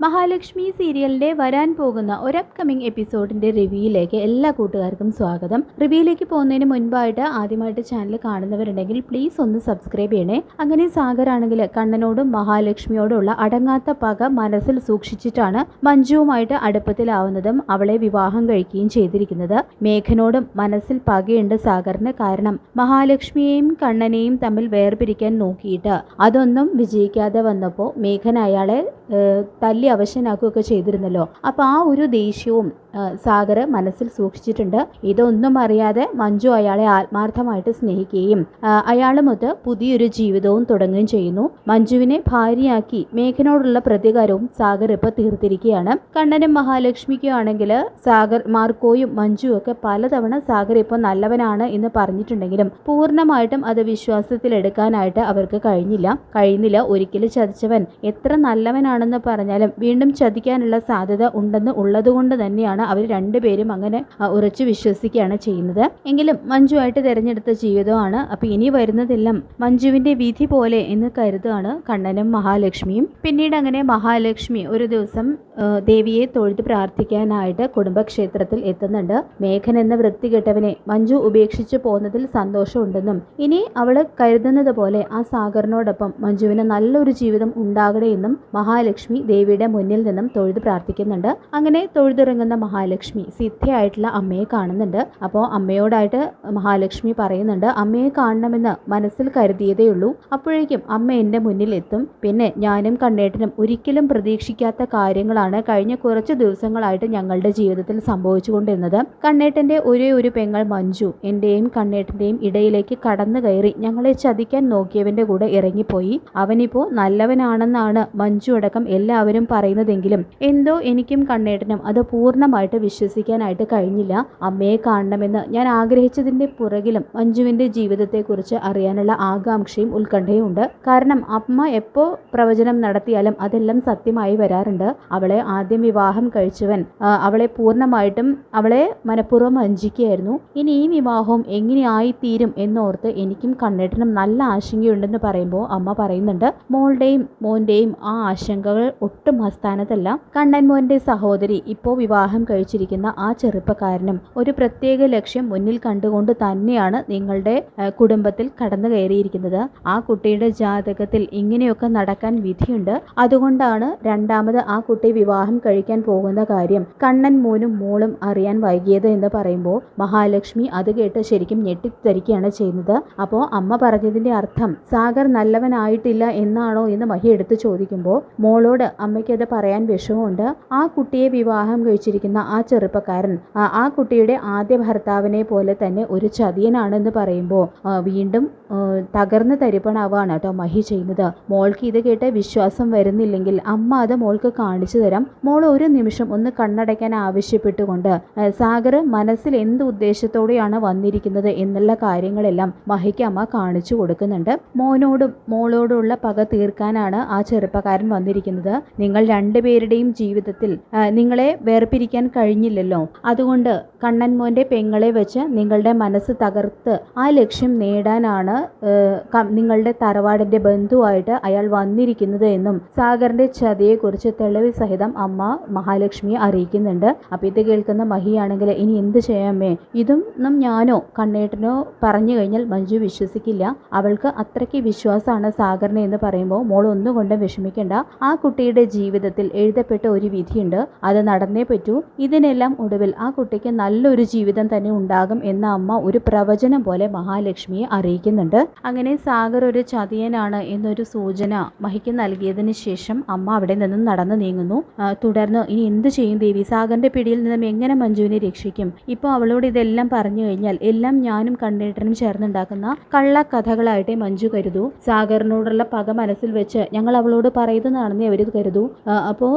മഹാലക്ഷ്മി സീരിയലിന്റെ വരാൻ പോകുന്ന ഒരു അപ്കമിംഗ് എപ്പിസോഡിന്റെ റിവ്യൂയിലേക്ക് എല്ലാ കൂട്ടുകാർക്കും സ്വാഗതം. റിവ്യൂയിലേക്ക് പോകുന്നതിന് മുൻപായിട്ട് ആദ്യമായിട്ട് ചാനൽ കാണുന്നവരുണ്ടെങ്കിൽ പ്ലീസ് ഒന്ന് സബ്സ്ക്രൈബ് ചെയ്യണേ. അങ്ങനെ സാഗറാണെങ്കിൽ കണ്ണനോടും മഹാലക്ഷ്മിയോടുള്ള അടങ്ങാത്ത പക മനസ്സിൽ സൂക്ഷിച്ചിട്ടാണ് മഞ്ജുവുമായിട്ട് അടുപ്പത്തിലാവുന്നതും അവളെ വിവാഹം കഴിക്കുകയും ചെയ്തിരിക്കുന്നത്. മേഘനോടും മനസ്സിൽ പകയുണ്ട് സാഗറിന് കാരണം മഹാലക്ഷ്മിയെയും കണ്ണനെയും തമ്മിൽ വേർപിരിക്കാൻ നോക്കിയിട്ട്. അതൊന്നും വിജയിക്കാതെ വന്നപ്പോൾ മേഘൻ അയാളെ ഏഹ്, തല്ലി അവശനാക്കുകയൊക്കെ ചെയ്തിരുന്നല്ലോ. അപ്പോൾ ആ ഒരു ദേഷ്യവും സാഗർ മനസ്സിൽ സൂക്ഷിച്ചിട്ടുണ്ട്. ഇതൊന്നും അറിയാതെ മഞ്ജു അയാളെ ആത്മാർത്ഥമായിട്ട് സ്നേഹിക്കുകയും അയാളുമൊത്ത് പുതിയൊരു ജീവിതവും തുടങ്ങുകയും ചെയ്യുന്നു. മഞ്ജുവിനെ ഭാര്യയാക്കി മേഘനോടുള്ള പ്രതികാരവും സാഗർ ഇപ്പോൾ തീർത്തിരിക്കുകയാണ്. കണ്ണനും മഹാലക്ഷ്മിക്കും ആണെങ്കിൽ സാഗർ മാർക്കോയും മഞ്ജുവും ഒക്കെ പലതവണ സാഗർ ഇപ്പോൾ നല്ലവനാണ് എന്ന് പറഞ്ഞിട്ടുണ്ടെങ്കിലും പൂർണമായിട്ടും അത് വിശ്വാസത്തിലെടുക്കാനായിട്ട് അവർക്ക് കഴിഞ്ഞില്ല. കഴിയുന്നില്ല. ഒരിക്കലും ചതിച്ചവൻ എത്ര നല്ലവനാണെന്ന് പറഞ്ഞാലും വീണ്ടും ചതിക്കാനുള്ള സാധ്യത ഉണ്ടെന്ന് ഉള്ളതുകൊണ്ട് തന്നെയാണ് അവർ രണ്ടുപേരും അങ്ങനെ ഉറച്ചു വിശ്വസിക്കുകയാണ് ചെയ്യുന്നത്. എങ്കിലും മഞ്ജുവായിട്ട് തിരഞ്ഞെടുത്ത ജീവിതമാണ്. അപ്പോൾ ഇനി വരുന്നതെല്ലാം മഞ്ജുവിന്റെ വിധി പോലെ എന്ന് കരുതുകയാണ് കണ്ണനും മഹാലക്ഷ്മിയും. പിന്നീട് അങ്ങനെ മഹാലക്ഷ്മി ഒരു ദിവസം ദേവിയെ തൊഴുത് പ്രാർത്ഥിക്കാനായിട്ട് കുടുംബക്ഷേത്രത്തിൽ എത്തുന്നുണ്ട്. മേഘൻ എന്ന വൃത്തികെട്ടവനെ മഞ്ജു ഉപേക്ഷിച്ചു പോകുന്നതിൽ സന്തോഷമുണ്ടെന്നും ഇനി അവൾ കരുതുന്നത് പോലെ ആ സാഗറിനോടൊപ്പം മഞ്ജുവിന് നല്ലൊരു ജീവിതം ഉണ്ടാകണേ എന്നും മഹാലക്ഷ്മി ദേവിയുടെ മുന്നിൽ നിന്നും തൊഴുത് പ്രാർത്ഥിക്കുന്നുണ്ട്. അങ്ങനെ തൊഴുതിറങ്ങുന്ന മഹാലക്ഷ്മി സിദ്ധയായിട്ടുള്ള അമ്മയെ കാണുന്നുണ്ട്. അപ്പോൾ അമ്മയോടായിട്ട് മഹാലക്ഷ്മി പറയുന്നുണ്ട് അമ്മയെ കാണണമെന്ന് മനസ്സിൽ കരുതിയതേ ഉള്ളൂ. അപ്പോഴേക്കും അമ്മ എന്റെ മുന്നിൽ എത്തും പിന്നെ ഞാനും കണ്ണേട്ടനും ഒരിക്കലും പ്രതീക്ഷിക്കാത്ത കാര്യങ്ങളാണ് കഴിഞ്ഞ കുറച്ച് ദിവസങ്ങളായിട്ട് ഞങ്ങളുടെ ജീവിതത്തിൽ സംഭവിച്ചുകൊണ്ടിരുന്നത്. കണ്ണേട്ടന്റെ ഒരേ ഒരു പെങ്ങൾ മഞ്ജു എന്റെയും കണ്ണേട്ടന്റെയും ഇടയിലേക്ക് കടന്നു കയറി ഞങ്ങളെ ചതിക്കാൻ നോക്കിയവന്റെ കൂടെ ഇറങ്ങിപ്പോയി. അവനിപ്പോൾ നല്ലവനാണെന്നാണ് മഞ്ജു അടക്കം എല്ലാവരും പറയുന്നതെങ്കിലും എന്തോ എനിക്കും കണ്ണേട്ടനും അത് പൂർണമായിട്ട് വിശ്വസിക്കാനായിട്ട് കഴിഞ്ഞില്ല. അമ്മയെ കാണണമെന്ന് ഞാൻ ആഗ്രഹിച്ചതിന്റെ പുറകിലും മഞ്ജുവിന്റെ ജീവിതത്തെക്കുറിച്ച് അറിയാനുള്ള ആകാംക്ഷയും ഉത്കണ്ഠയും ഉണ്ട്. കാരണം അമ്മ എപ്പോ പ്രവചനം നടത്തിയാലും അതെല്ലാം സത്യമായി വരാറുണ്ട്. അവളെ ആദ്യം വിവാഹം കഴിച്ചവൻ അവളെ പൂർണമായിട്ടും അവളെ മനഃപൂർവം വഞ്ചിക്കുകയായിരുന്നു. ഇനി ഈ വിവാഹവും എങ്ങനെയായിത്തീരും എന്നോർത്ത് എനിക്കും കണ്ണേട്ടനും നല്ല ആശങ്കയുണ്ടെന്ന് പറയുമ്പോൾ അമ്മ പറയുന്നുണ്ട് മോളുടെയും മോന്റെയും ആ ആശങ്കകൾ ഒട്ടും അസ്ഥാനത്തല്ല കണ്ണൻ മോന്റെ സഹോദരി ഇപ്പോൾ വിവാഹം കഴിച്ചിരിക്കുന്ന ആ ചെറുപ്പക്കാരനും ഒരു പ്രത്യേക ലക്ഷ്യം മുന്നിൽ കണ്ടുകൊണ്ട് തന്നെയാണ് നിങ്ങളുടെ കുടുംബത്തിൽ കടന്നു കയറിയിരിക്കുന്നത്. ആ കുട്ടിയുടെ ജാതകത്തിൽ ഇങ്ങനെയൊക്കെ നടക്കാൻ വിധിയുണ്ട്. അതുകൊണ്ടാണ് രണ്ടാമത് ആ കുട്ടി വിവാഹം കഴിക്കാൻ പോകുന്ന കാര്യം കണ്ണൻ മോനും മോളും അറിയാൻ വൈകിയത് എന്ന് പറയുമ്പോൾ മഹാലക്ഷ്മി അത് കേട്ട് ശരിക്കും ഞെട്ടിത്തരിക്കുകയാണ് ചെയ്യുന്നത്. അപ്പോൾ അമ്മ പറഞ്ഞതിന്റെ അർത്ഥം സാഗർ നല്ലവനായിട്ടില്ല എന്നാണോ എന്ന് മഹി എടുത്ത് ചോദിക്കുമ്പോൾ മോളോട് അമ്മയ്ക്കത് പറയാൻ വിഷമമുണ്ട്. ആ കുട്ടിയെ വിവാഹം കഴിച്ചിരിക്കുന്ന ആ ചെറുപ്പക്കാരൻ ആ കുട്ടിയുടെ ആദ്യ ഭർത്താവിനെ പോലെ തന്നെ ഒരു ചതിയനാണെന്ന് പറയുമ്പോൾ വീണ്ടും തകർന്ന് തരിപ്പണാവാണ് കേട്ടോ മഹി ചെയ്യുന്നത്. മോൾക്ക് ഇത് കേട്ട് വിശ്വാസം വരുന്നില്ലെങ്കിൽ അമ്മ അത് മോൾക്ക് കാണിച്ചു തരാം മോൾ ഒരു നിമിഷം ഒന്ന് കണ്ണടയ്ക്കാൻ ആവശ്യപ്പെട്ടുകൊണ്ട് സാഗർ മനസ്സിൽ എന്ത് ഉദ്ദേശത്തോടെയാണ് വന്നിരിക്കുന്നത് എന്നുള്ള കാര്യങ്ങളെല്ലാം മഹിക്ക് അമ്മ കാണിച്ചു കൊടുക്കുന്നുണ്ട്. മോനോടും മോളോടുള്ള പക തീർക്കാനാണ് ആ ചെറുപ്പക്കാരൻ വന്നിരിക്കുന്നത്. നിങ്ങൾ രണ്ടുപേരുടെയും ജീവിതത്തിൽ നിങ്ങളെ വേർപിരിക്കാൻ കഴിഞ്ഞില്ലല്ലോ. അതുകൊണ്ട് കണ്ണൻ മോന്റെ പെങ്ങളെ വെച്ച് നിങ്ങളുടെ മനസ്സ് തകർത്ത് ആ ലക്ഷ്യം നേടാനാണ് നിങ്ങളുടെ തറവാടിന്റെ ബന്ധുവായിട്ട് അയാൾ വന്നിരിക്കുന്നത് എന്നും സാഗറിന്റെ ചതിയെക്കുറിച്ച് തെളിവ് സഹിതം അമ്മ മഹാലക്ഷ്മിയെ അറിയിക്കുന്നുണ്ട്. അപ്പോൾ ഇത് കേൾക്കുന്ന മഹിയാണെങ്കിൽ ഇനി എന്ത് ചെയ്യാമേ? ഇതൊന്നും ഞാനോ കണ്ണേട്ടനോ പറഞ്ഞു കഴിഞ്ഞാൽ മഞ്ജു വിശ്വസിക്കില്ല. അവൾക്ക് അത്രയ്ക്ക് വിശ്വാസമാണ് സാഗറിനെ എന്ന് പറയുമ്പോൾ. മോൾ ഒന്നുകൊണ്ടും വിഷമിക്കേണ്ട. ആ കുട്ടിയുടെ ജീവിതത്തിൽ എഴുതപ്പെട്ട ഒരു വിധിയുണ്ട്. അത് നടന്നേ പറ്റൂ. ഇതിനെല്ലാം ഒടുവിൽ ആ കുട്ടിക്ക് നല്ലൊരു ജീവിതം തന്നെ ഉണ്ടാകും എന്ന അമ്മ ഒരു പ്രവചനം പോലെ മഹാലക്ഷ്മിയെ അറിയിക്കുന്നുണ്ട്. അങ്ങനെ സാഗർ ഒരു ചതിയനാണ് എന്നൊരു സൂചന മഹിക്ക് നൽകിയതിന് ശേഷം അമ്മ അവിടെ നിന്നും നടന്നു നീങ്ങുന്നു. തുടർന്ന് ഇനി എന്ത് ചെയ്യും ദേവി? സാഗറിന്റെ പിടിയിൽ നിന്നും എങ്ങനെ മഞ്ജുവിനെ രക്ഷിക്കും? ഇപ്പോൾ അവളോട് ഇതെല്ലാം പറഞ്ഞു കഴിഞ്ഞാൽ എല്ലാം ഞാനും കണ്ണേട്ടനും ചേർന്നുണ്ടാക്കുന്ന കള്ളക്കഥകളായിട്ടേ മഞ്ജു കരുതൂ. സാഗറിനോടുള്ള പക മനസ്സിൽ വെച്ച് ഞങ്ങൾ അവളോട് പറയുന്നതാണെന്ന് അവർ കരുതൂ. അപ്പോൾ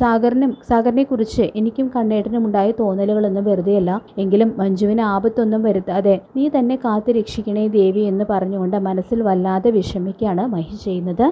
സാഗറിനും സാഗറിനെ കുറിച്ച് എനിക്കും കണ്ണേട്ടനും ഉണ്ടായ തോന്നലുകളൊന്നും വെറുതെയല്ല. എങ്കിലും മഞ്ജുവിന് ആപത്തൊന്നും വരുത്താതെ നീ തന്നെ കാത്തു രക്ഷിക്കണേ ദേവി എന്ന് പറഞ്ഞുകൊണ്ട് മനസ്സിൽ വല്ലാതെ വിഷമിക്കുകയാണ് മഹി ചെയ്യുന്നത്.